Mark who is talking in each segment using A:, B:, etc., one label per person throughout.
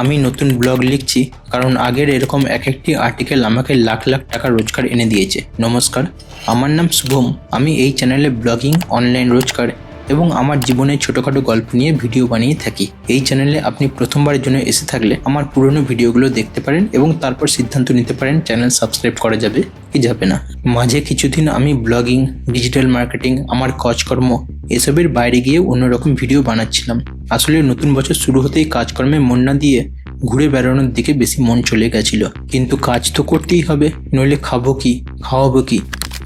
A: আমি নতুন ব্লগ লিখছি কারণ আগের এরকম এক একটি আর্টিকেল আমাকে লাখ লাখ টাকা রোজগার এনে দিয়েছে। নমস্কার, আমার নাম শুভম। আমি এই চ্যানেলে ব্লগিং অনলাইন রোজগার এবং আমার জীবনের ছোটোখাটো গল্প নিয়ে ভিডিও বানিয়ে থাকি। এই চ্যানেলে আপনি প্রথমবারের জন্য এসে থাকলে আমার পুরনো ভিডিওগুলো দেখতে পারেন এবং তারপর সিদ্ধান্ত নিতে পারেন চ্যানেল সাবস্ক্রাইব করা যাবে কি যাবে না। মাঝে কিছুদিন আমি ব্লগিং, ডিজিটাল মার্কেটিং, আমার কাজকর্ম এসবের বাইরে গিয়ে অন্যরকম ভিডিও বানাচ্ছিলাম। আসলে নতুন বছর শুরু হতেই কাজকর্মে মন না দিয়ে ঘুরে বেড়ানোর দিকে বেশি মন চলে গেছিল। কিন্তু কাজ তো করতেই হবে, নইলে খাব কি, খাওয়াবো কি?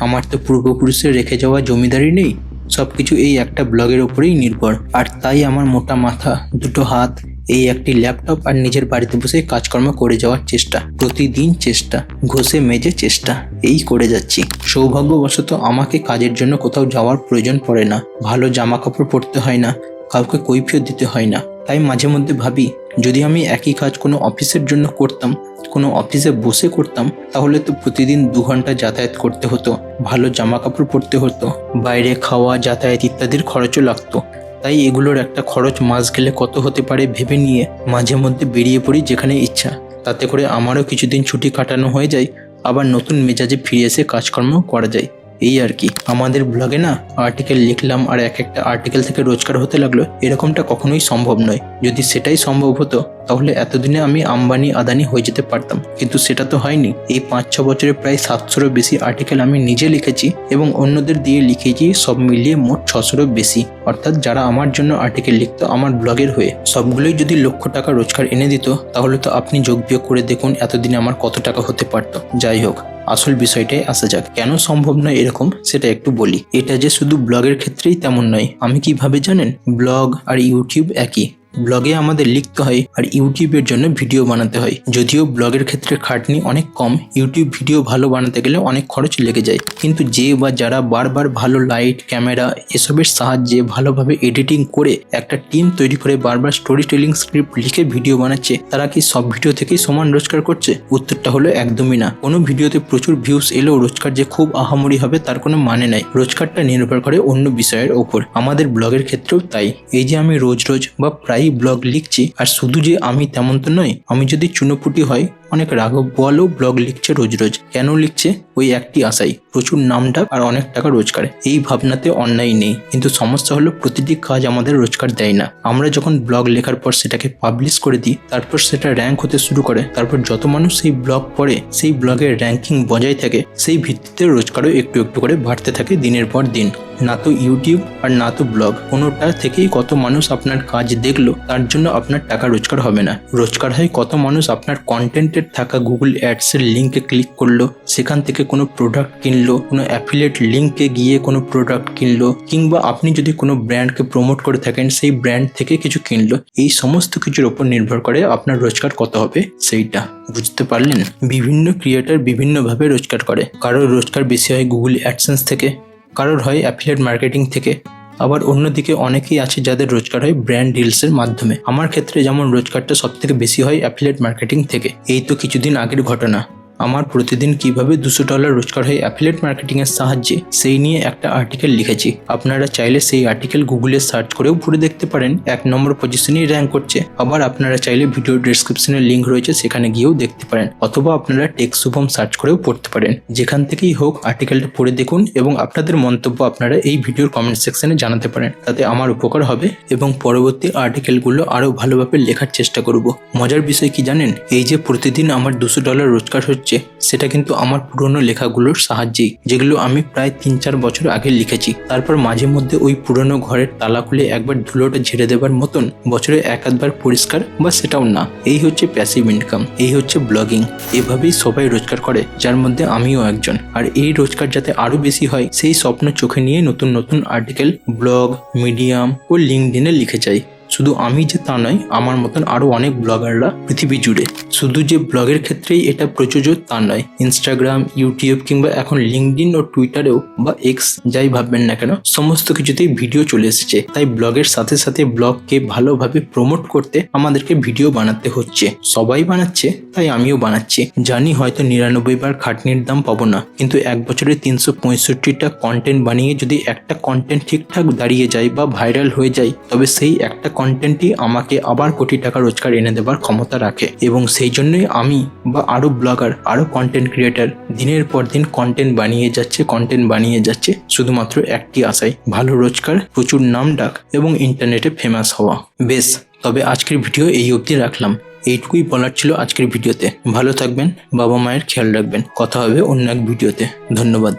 A: আমার তো পূর্বপুরুষের রেখে যাওয়া জমিদারি নেই সবকিছু এই একটা ব্লগের উপরেই নির্ভর। আর তাই আমার মোটা মাথা, দুটো হাত, এই একটি ল্যাপটপ আর নিজের বাড়িতে বসে কাজকর্ম করে যাওয়ার চেষ্টা। প্রতিদিন চেষ্টা, ঘষে মেজে চেষ্টা, এই করে যাচ্ছি। সৌভাগ্যবশত আমাকে কাজের জন্য কোথাও যাওয়ার প্রয়োজন পড়ে না। ভালো জামা কাপড় পরতে হয় না, কাউকে কৈফিয়ত দিতে হয় না। তাই মাঝে মধ্যে ভাবি, যদি আমি একই কাজ কোনো অফিসের জন্য করতাম, কোনো অফিসে বসে করতাম, তাহলে তো প্রতিদিন দু ঘণ্টা যাতায়াত করতে হতো, ভালো জামা কাপড় পরতে হতো, বাইরে খাওয়া, যাতায়াত ইত্যাদির খরচও লাগতো। তাই এগুলোর একটা খরচ মাস গেলে কত হতে পারে ভেবে নিয়ে মাঝে মধ্যে বেরিয়ে পড়ি যেখানে ইচ্ছা। তাতে করে আমারও কিছুদিন ছুটি কাটানো হয়ে যায়, আবার নতুন মেজাজে ফিরে এসে কাজকর্ম করা যায়। এই আর কি। আমাদের ব্লগে না আর্টিকেল লিখলাম আর এক একটা আর্টিকেল থেকে রোজগার হতে লাগল, এরকমটা কখনোই সম্ভব নয়। যদি সেটাই সম্ভব হতো, তাহলে এতদিনে আমি আম্বানি, আদানি হয়ে যেতে পারতাম। কিন্তু সেটা তো হয়নি। এই পাঁচ, ছ বছরে প্রায় সাতশোরও বেশি আর্টিকেল আমি নিজে লিখেছি এবং অন্যদের দিয়ে লিখেছি সব মিলিয়ে মোট ছশোরও বেশি। অর্থাৎ যারা আমার জন্য আর্টিকেল লিখত আমার ব্লগের হয়ে, সবগুলোই যদি লক্ষ টাকা রোজগার এনে দিত, তাহলে তো আপনি যোগ বিয়োগ করে দেখুন এতদিনে আমার কত টাকা হতে পারতো। যাই হোক আসল বিষয়টাই আসা যাক। কেন সম্ভব নয় এরকম? সেটা একটু বলি। এটা যে শুধু ব্লগের ক্ষেত্রেই তেমন নয়। আমি কীভাবে জানেন? ব্লগ আর ইউটিউব একই। ব্লগে আমাদের লিখতে হয় আর ইউটিউবের জন্য ভিডিও বানাতে হয়। যদিও ব্লগের ক্ষেত্রে খাটনি অনেক কম, ইউটিউব ভিডিও ভালো বানাতে গেলে অনেক খরচ লেগে যায়। কিন্তু যে বা যারা বারবার ভালো লাইট, ক্যামেরা এসবের সাহায্যে ভালোভাবে এডিটিং করে একটা টিম তৈরি করে বারবার স্টোরি টেলিং স্ক্রিপ্ট লিখে ভিডিও বানাচ্ছে, তারা কি সব ভিডিও থেকেই সমান রোজগার করছে? উত্তরটা হলো একদমই না। কোনো ভিডিওতে প্রচুর ভিউজ এলেও রোজগার যে খুব আহামরি হবে তার কোনো মানে নাই। রোজগারটা নির্ভর করে অন্য বিষয়ের ওপর। আমাদের ব্লগের ক্ষেত্রেও তাই। এই যে আমি রোজ রোজ বা প্রায়ই ব্লগ লিখছি। আর শুধু যে আমি তেমন তো নয় আমি যদি চুনোপুটি হয়, অনেক রাঘব বলও ব্লগ লিখছে রোজ রোজ। কেন লিখছে? ওই একটি আশাই। প্রচুর নামডাক আর অনেক টাকা রোজগার। এই ভাবনাতে অন্যায় নেই। কিন্তু সমস্যা হলো প্রতিটি কাজ আমাদের রোজগার দেয় না। আমরা যখন ব্লগ লেখার পর সেটাকে পাবলিশ করে দিই, তারপর সেটা র্যাঙ্ক হতে শুরু করে। তারপর যত মানুষ সেই ব্লগ পড়ে, সেই ব্লগের র্যাঙ্কিং বজায় থাকে, সেই ভিত্তিতে রোজগারও একটু একটু করে বাড়তে থাকে দিনের পর দিন। না তো ইউটিউব আর না তো ব্লগ। কোনোটা থেকেই কত মানুষ আপনার কাজ দেখল, তার জন্য আপনার টাকা রোজগার হবে না। রোজগার হয় কত মানুষ আপনার কন্টেন্টের থাকা গুগল অ্যাডসের লিঙ্কে ক্লিক করল, সেখান থেকে কোনো প্রোডাক্ট কিনলো, কোনো অ্যাফিলিয়েট লিঙ্কে গিয়ে কোনো প্রোডাক্ট কিনলো, কিংবা আপনি যদি কোনো ব্র্যান্ডকে প্রমোট করে থাকেন, সেই ব্র্যান্ড থেকে কিছু কিনলো, এই সমস্ত কিছুর ওপর নির্ভর করে আপনার রোজগার কত হবে সেইটা। বুঝতে পারলেন? বিভিন্ন ক্রিয়েটার বিভিন্নভাবে রোজগার করে। কারোর রোজগার বেশি হয় গুগল অ্যাডসেন্স থেকে কারোর হয় অ্যাফিলিয়েট মার্কেটিং থেকে, আবার অন্যদিকে অনেকেই আছে যাদের রোজগার হয় ব্র্যান্ড ডিলসের মাধ্যমে। আমার ক্ষেত্রে যেমন রোজগারটা সবথেকে বেশি হয় অ্যাফিলিয়েট মার্কেটিং থেকে। এই তো কিছুদিন আগের ঘটনা। আমার প্রতিদিন কীভাবে দুশো ডলার রোজগার হয় অ্যাফিলেট মার্কেটিং এর সাহায্যে সেই নিয়ে একটা আর্টিকেল লিখেছি। আপনারা চাইলে সেই আর্টিকেল গুগলে সার্চ করেও পড়ে দেখতে পারেন। এক নম্বর পজিশনেই র্যাঙ্ক করছে। আবার আপনারা চাইলে ভিডিও ডিসক্রিপশনে লিঙ্ক রয়েছে, সেখানে গিয়েও দেখতে পারেন। অথবা আপনারা টেক শুভম সার্চ করেও পড়তে পারেন। যেখান থেকেই হোক আর্টিকেলটা পড়ে দেখুন এবং আপনাদের মন্তব্য আপনারা এই ভিডিওর কমেন্ট সেকশনে জানাতে পারেন। তাতে আমার উপকার হবে এবং পরবর্তী আর্টিকেলগুলো আরও ভালোভাবে লেখার চেষ্টা করব। মজার বিষয় কি জানেন? এই যে প্রতিদিন আমার দুশো ডলার রোজগার হচ্ছে সেটা কিন্তু আমার পুরনো লেখাগুলোর সাহায্যেই, যেগুলো আমি প্রায় তিন চার বছর আগে লিখেছি। তারপর মাঝে মধ্যে ওই পুরনো ঘরের তালা খুলে একবার ধুলোটা ঝেড়ে দেবার মতন, বছরে এক আধবার পরিষ্কার বা সেটাও না। এই হচ্ছে প্যাসিভ ইনকাম এই হচ্ছে ব্লগিং এভাবেই সবাই রোজগার করে, যার মধ্যে আমিও একজন। আর এই রোজগার যাতে আরও বেশি হয়, সেই স্বপ্ন চোখে নিয়ে নতুন নতুন আর্টিকেল ব্লগ মিডিয়াম ও লিঙ্কডিনে লিখে যাই। শুধু আমি যে তা নয়, আমার মতন আরও অনেক ব্লগাররা পৃথিবী জুড়ে। শুধু যে ব্লগের ক্ষেত্রেই এটা প্রযোজ্য তা নয় ইনস্টাগ্রাম ইউটিউব কিংবা এখন লিঙ্কডিন ও টুইটারেও বা এক্স যাই ভাববেন না কেন, সমস্ত কিছুতেই ভিডিও চলে এসেছে। তাই ব্লগের সাথে সাথে ব্লগকে ভালোভাবে প্রমোট করতে আমাদেরকে ভিডিও বানাতে হচ্ছে। সবাই বানাচ্ছে, তাই আমিও বানাচ্ছি। জানি হয়তো নিরানব্বই বার খাটনির দাম পাবো না, কিন্তু এক বছরে তিনশো পঁয়ষট্টিটা কন্টেন্ট বানিয়ে যদি একটা কন্টেন্ট ঠিকঠাক দাঁড়িয়ে যায় বা ভাইরাল হয়ে যায়, তবে সেই একটা কন্টেন্টই আমাকে আবার কোটি টাকা রোজগার এনে দেবার ক্ষমতা রাখে এবং সেই জন্যই আমি বা আরও ব্লগার আরও কন্টেন্ট ক্রিয়েটার দিনের পর দিন কন্টেন্ট বানিয়ে যাচ্ছে কন্টেন্ট বানিয়ে যাচ্ছে শুধুমাত্র একটি আশায়। ভালো রোজগার, প্রচুর নাম ডাক এবং ইন্টারনেটে ফেমাস হওয়া। বেশ, তবে আজকের ভিডিও এই অবধি রাখলাম। এইটুকুই বলার ছিল আজকের ভিডিওতে। ভালো থাকবেন বাবা মায়ের খেয়াল রাখবেন। কথা হবে অন্য এক ভিডিওতে। ধন্যবাদ।